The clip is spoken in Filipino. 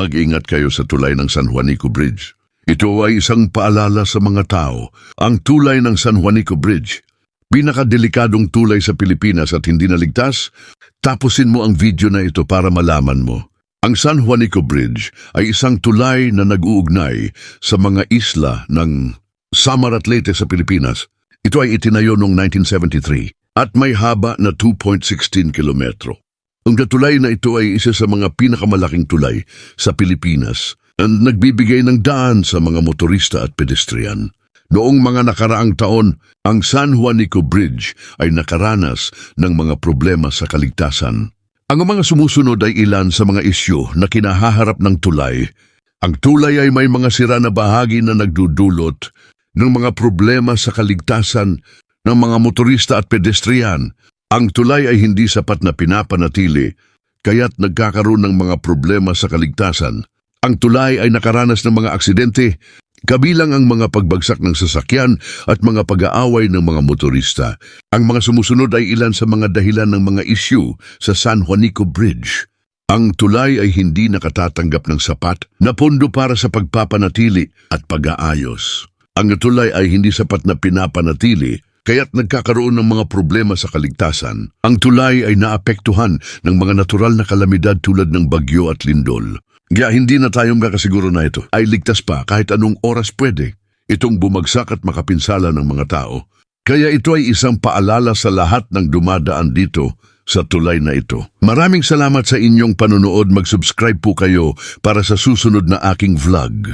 Mag-ingat kayo sa tulay ng San Juanico Bridge. Ito ay isang paalala sa mga tao. Ang tulay ng San Juanico Bridge, pinakadelikadong tulay sa Pilipinas at hindi naligtas, tapusin mo ang video na ito para malaman mo. Ang San Juanico Bridge ay isang tulay na nag-uugnay sa mga isla ng Samar at Leyte sa Pilipinas. Ito ay itinayo noong 1973 at may haba na 2.16 kilometro. Ang tulay na ito ay isa sa mga pinakamalaking tulay sa Pilipinas at nagbibigay ng daan sa mga motorista at pedestrian. Noong mga nakaraang taon, ang San Juanico Bridge ay nakaranas ng mga problema sa kaligtasan. Ang mga sumusunod ay ilan sa mga isyu na kinahaharap ng tulay. Ang tulay ay may mga sira na bahagi na nagdudulot ng mga problema sa kaligtasan ng mga motorista at pedestrian. Ang tulay ay hindi sapat na pinapanatili, kaya't nagkakaroon ng mga problema sa kaligtasan. Ang tulay ay nakaranas ng mga aksidente, kabilang ang mga pagbagsak ng sasakyan at mga pag-aaway ng mga motorista. Ang mga sumusunod ay ilan sa mga dahilan ng mga isyu sa San Juanico Bridge. Ang tulay ay hindi nakatatanggap ng sapat na pondo para sa pagpapanatili at pag-aayos. Ang tulay ay hindi sapat na pinapanatili kaya't nagkakaroon ng mga problema sa kaligtasan. Ang tulay ay naapektuhan ng mga natural na kalamidad tulad ng bagyo at lindol. Kaya hindi na tayo makasiguro na ito ay ligtas pa kahit anong oras pwede itong bumagsak at makapinsala ng mga tao. Kaya ito ay isang paalala sa lahat ng dumadaan dito sa tulay na ito. Maraming salamat sa inyong panonood. Mag-subscribe po kayo para sa susunod na aking vlog.